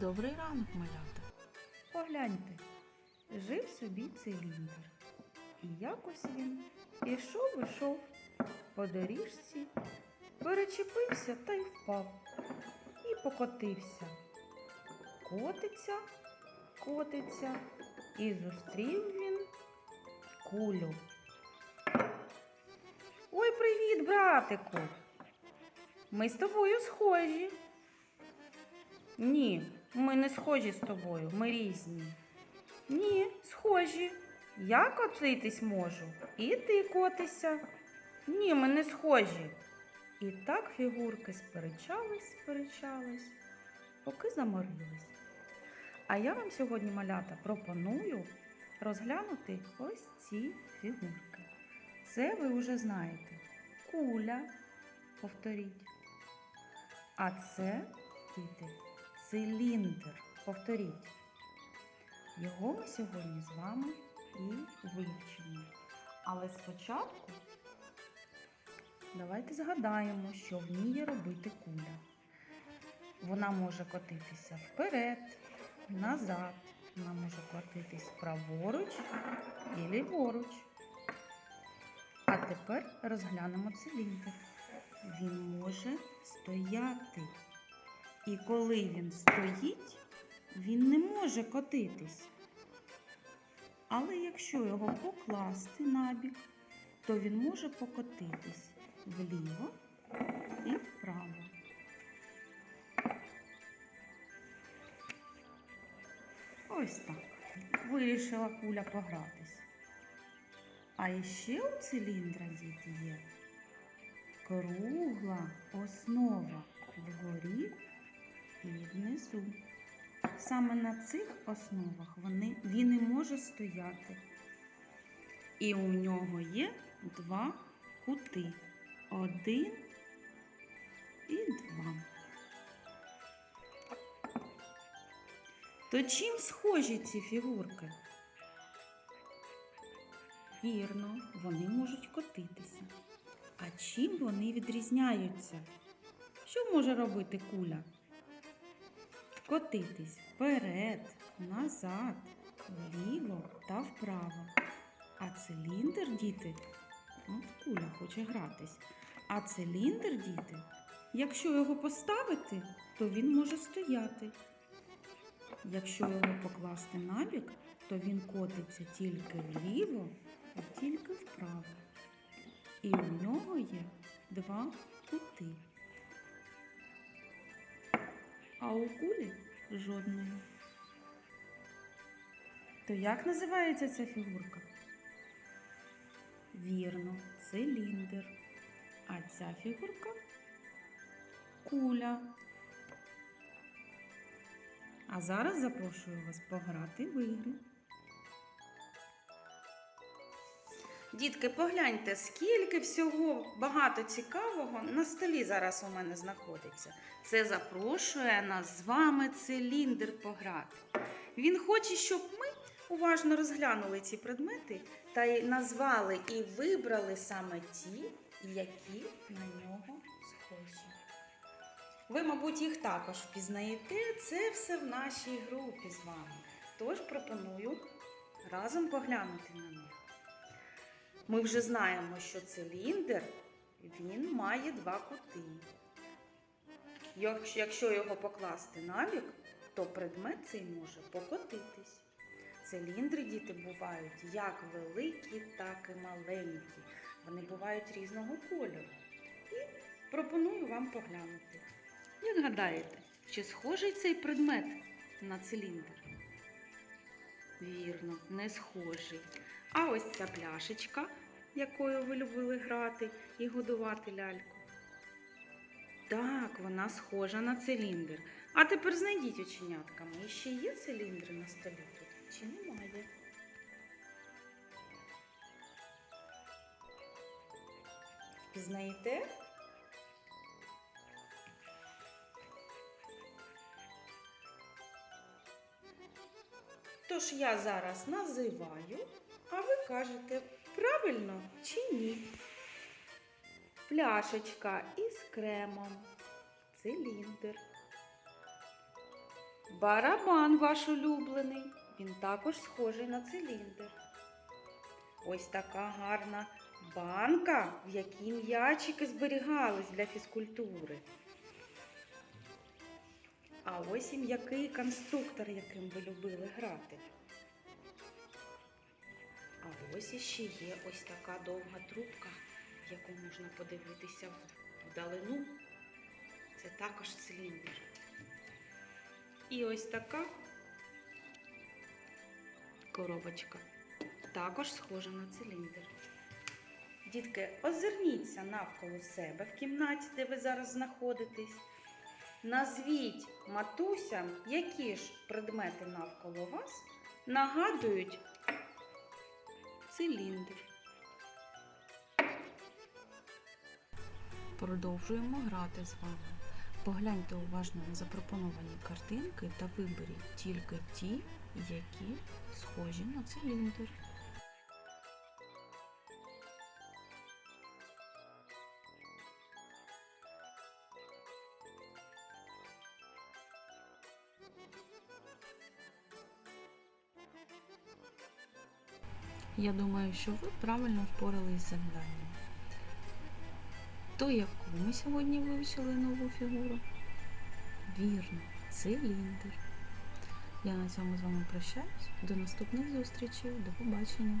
Добрий ранок, малята. Погляньте, жив собі циліндр. І якось він ішов, ішов по доріжці, перечепився та й впав. І покотився. Котиться, котиться, і зустрів він кулю. Ой, привіт, братику! Ми з тобою схожі. Ні, ми не схожі з тобою, ми різні. Ні, схожі. Я котитись можу, і ти котися. Ні, ми не схожі. І так фігурки сперечались, сперечались, поки заморились. А я вам сьогодні, малята, пропоную розглянути ось ці фігурки. Це ви вже знаєте. Куля, повторіть. А це, діти, циліндр. Повторіть. Його ми сьогодні з вами і вивчимо. Але спочатку давайте згадаємо, що вміє робити куля. Вона може котитися вперед, назад. Вона може котитись праворуч і ліворуч. А тепер розглянемо циліндр. Він може стояти. І коли він стоїть, він не може котитись. Але якщо його покласти набік, то він може покотитись вліво і вправо. Ось так. Вирішила куля погратись. А іще у циліндра діти є кругла основа внизу. Саме на цих основах вони, він і може стояти. І у нього є два кути. Один і два. То чим схожі ці фігурки? Вірно, вони можуть котитися. А чим вони відрізняються? Що може робити куля? Котитись вперед, назад, вліво та вправо. А циліндр, діти, от куля хоче гратись. А циліндр, діти, якщо його поставити, то він може стояти. Якщо його покласти набік, то він котиться тільки вліво і тільки вправо. І у нього є два кути. А у кулі жодної. То як називається ця фігурка? Вірно, циліндр. А ця фігурка куля. А зараз запрошую вас пограти в ігри. Дітки, погляньте, скільки всього багато цікавого на столі зараз у мене знаходиться. Це запрошує нас з вами циліндр пограти. Він хоче, щоб ми уважно розглянули ці предмети та й назвали і вибрали саме ті, які на нього схожі. Ви, мабуть, їх також впізнаєте. Це все в нашій групі з вами. Тож пропоную разом поглянути на них. Ми вже знаємо, що циліндр він має два кути. Якщо- його покласти набік, то предмет цей може покотитись. Циліндри діти бувають як великі, так і маленькі. Вони бувають різного кольору. І пропоную вам поглянути. Як гадаєте, чи схожий цей предмет на циліндр? Вірно, не схожий. А ось ця пляшечка, якою ви любили грати і годувати ляльку. Так, вона схожа на циліндр. А тепер знайдіть оченятками. І ще є циліндри на столі тут? Чи немає? Впізнаєте? Тож я зараз називаю, кажете, правильно чи ні? Пляшечка із кремом, циліндр, Барабан ваш улюблений. Він також схожий на циліндр. Ось така гарна банка, в якій м'ячики зберігались для фізкультури. А ось і м'який конструктор, яким ви любили грати. Ось іще є ось така довга трубка, яку можна подивитися вдалину. Це також циліндр. І ось така коробочка. Також схожа на циліндр. Дітки, озирніться навколо себе в кімнаті, де ви зараз знаходитесь. Назвіть матусям, які ж предмети навколо вас нагадують циліндр. Продовжуємо грати з вами. Погляньте уважно на запропоновані картинки та виберіть тільки ті, які схожі на циліндр. Я думаю, що ви правильно впорались з завданням. То яку ми сьогодні вивчили нову фігуру? Вірно, циліндр. Я на цьому з вами прощаюсь. До наступних зустрічей. До побачення.